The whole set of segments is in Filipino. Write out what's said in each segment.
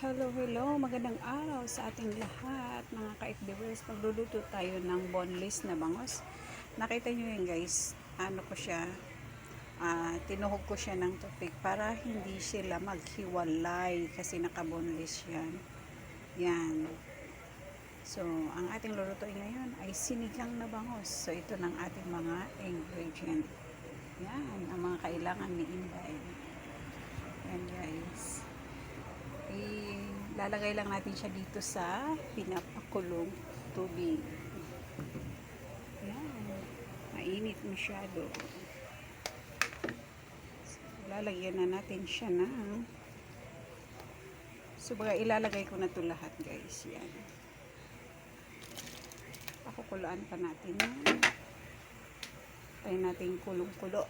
Hello, hello. Magandang araw sa ating lahat, mga ka-FDWs. Magluluto tayo ng boneless na bangos. Nakita nyo yun guys, ano ko siya, ah, tinuhog ko siya ng tubig para hindi sila maghiwalay kasi naka-boneless yan. Yan. So, ang ating lulutuin ngayon ay sinigang na bangos. So, ito ng ating mga ingredient. Yan, ang mga kailangan ni Inday. Yan guys ilalagay lang natin siya dito sa pinapakulong tubig. Yan. Mainit masyado. So, lalagyan na natin siya ng so baga ilalagay ko na to lahat guys. Yan. Pakukulaan pa natin yan. Tayo natin kulong-kulo.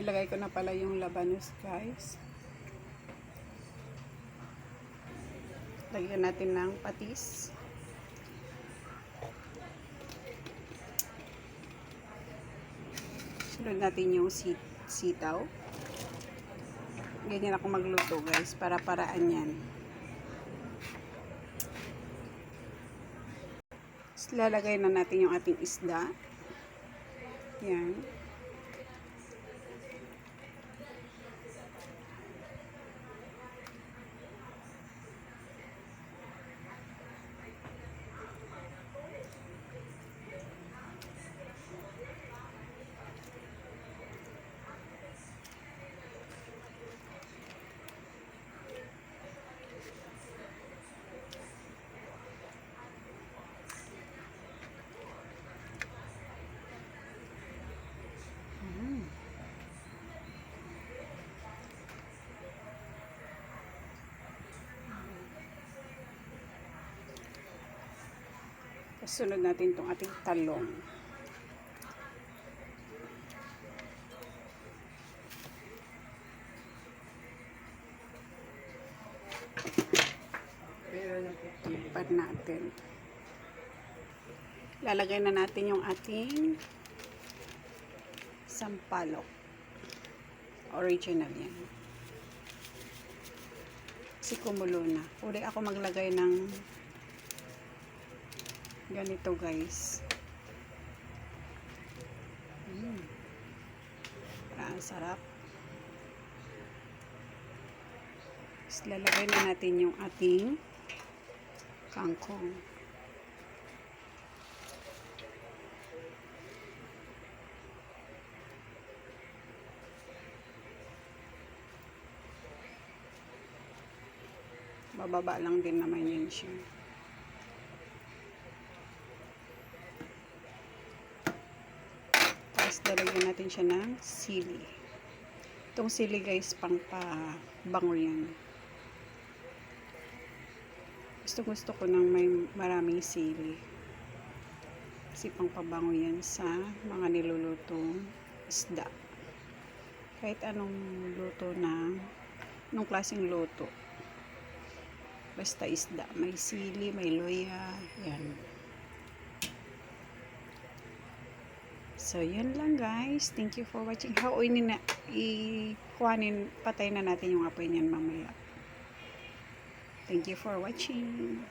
Ilagay ko na pala yung labanos guys. Lagyan natin ng patis. Sunod natin yung sit sitaw. Ganyan ako magluto guys. Para paraan yan. Tapos lalagay na natin yung ating isda. Yan. Sunod natin itong ating talong. Tipad natin. Lalagay na natin yung ating sampalok. Original yan. Kasi kumulo. Uli ako maglagay ng ganito guys. Mm. ang sarap. Tapos lalagay na natin yung ating kangkong. Bababa lang din naman yun siya Tapos dalagyan natin siya ng sili. Itong sili guys, pang pabango yan. Gusto gusto ko ng may maraming sili. Kasi pang pabango yan sa mga nilulutong isda. Kahit anong luto na, anong klaseng luto. Basta isda. May sili, may loya, yan. So, yun lang guys. Thank you for watching. Hauin na, i-kuhanin, patay na natin yung apoy niyan mamaya. Thank you for watching.